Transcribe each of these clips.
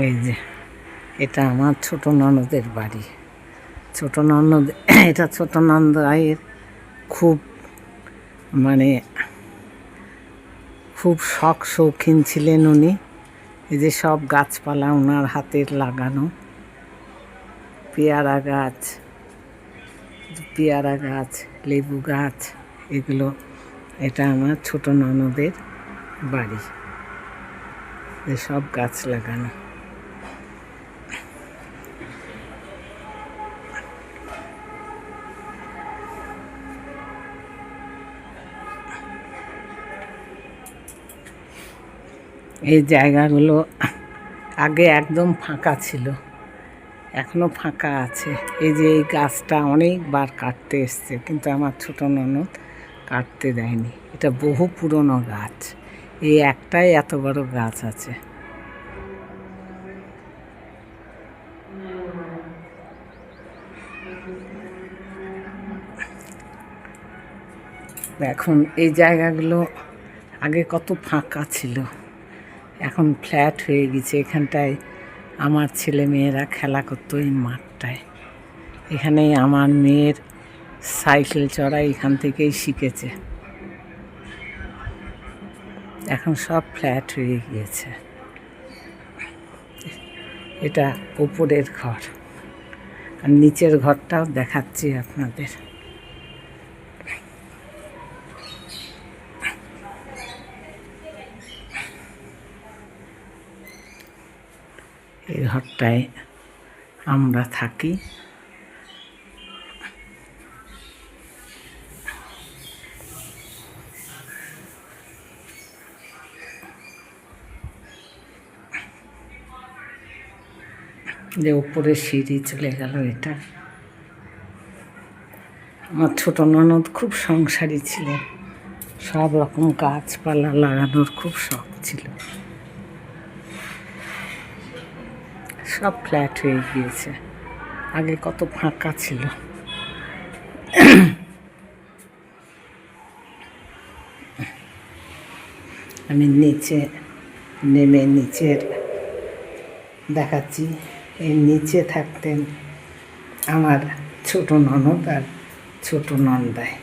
এই যে, এটা আমার ছোট ননদের বাড়ি। ছোট ননদ, এটা ছোট নন্দ আয়ের খুব মানে খুব শখ শৌখিন ছিলেন উনি। এই যে সব গাছপালা ওনার হাতের লাগানো। পেয়ারা গাছ পেয়ারা গাছ, লেবু গাছ, এগুলো, এটা আমার ছোট ননদের বাড়ি। সব গাছ লাগানো। এই জায়গাগুলো আগে একদম ফাঁকা ছিল, এখনও ফাঁকা আছে। এই যে এই গাছটা অনেকবার কাটতে এসছে, কিন্তু আমার ছোট ননদ কাটতে দেয়নি। এটা বহু পুরনো গাছ, এই একটাই এত বড় গাছ আছে। এখন এই জায়গাগুলো আগে কত ফাঁকা ছিল। এখন ফ্ল্যাট হয়ে গেছে। এখানটায় আমার ছেলে মেয়েরা খেলা করতো এই মাঠটায়। এখানেই আমার মেয়ের সাইকেল চড়া এখান থেকেই শিখেছে। এখন সব ফ্ল্যাট হয়ে গিয়েছে। এটা উপরের ঘর। আর নিচের ঘরটাও দেখাচ্ছি আপনাদের। এই ঘরটায় আমরা থাকি। যে উপরে সিঁড়ি চলে গেল এটা। আমার ছোট ননদ খুব সংসারী ছিলেন সব রকম গাছপালা লাগানোর খুব শখ ছিল। সব ফ্ল্যাট হয়ে গিয়েছে। আগে কত ফাঁকা ছিল। আমি নিচে নেমে নিচের দেখাচ্ছি। এই নিচে থাকতেন আমার ছোট ননদ আর ছোট নন্দায়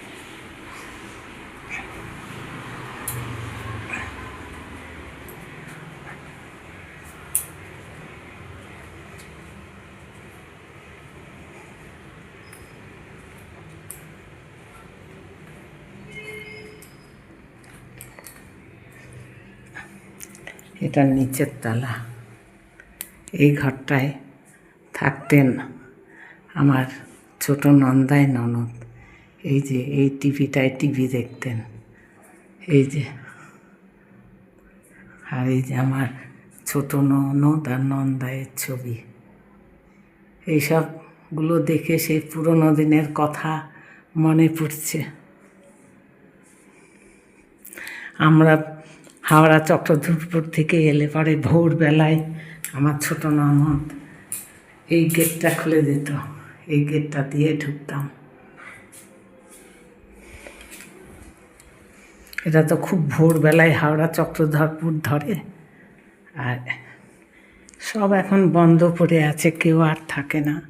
এটা নিচের তলা। এই ঘরটায় থাকতেন আমার ছোট নন্দাই ননদ। এই যে, এই টিভিটায় টিভি দেখতেন। এই যে, আর এই যে আমার ছোট ননদ আর নন্দায়ের ছবি। এইসবগুলো দেখে সেই পুরোনো দিনের কথা মনে পড়ছে। আমরা হাওড়া চক্রধরপুর থেকে এলে পরে ভোরবেলায় আমার ছোট ননদ। এই গেটটা খুলে দিত। এই গেটটা দিয়ে ঢুকতাম। এটা তো খুব ভোরবেলায় হাওড়া চক্রধরপুর ধরে। আর সব এখন বন্ধ পড়ে আছে, কেউ আর থাকে না।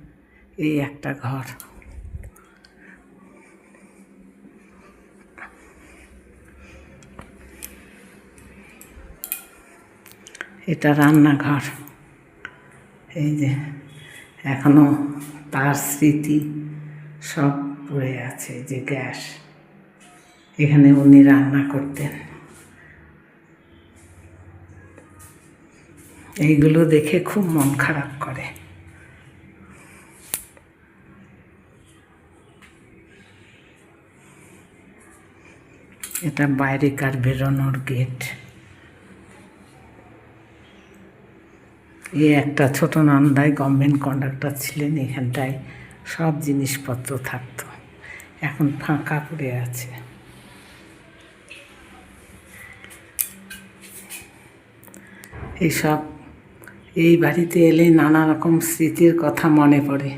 এই একটা ঘর। এটা রান্নাঘর। এই যে এখনও তার স্মৃতি সব পড়ে আছে যে গ্যাস। এখানে উনি রান্না করতেন। এইগুলো দেখে খুব মন খারাপ করে। এটা বাইরেকার বেরোনোর গেট এই একটা ছোট নান্দায় গভর্নমেন্ট কন্ডাক্টর ছিলেন, এখানটায় সব জিনিসপত্র থাকত। এখন ফাঁকা পড়ে আছে। এইসব এই বাড়িতে এলে নানা রকম স্মৃতির কথা মনে পড়ে।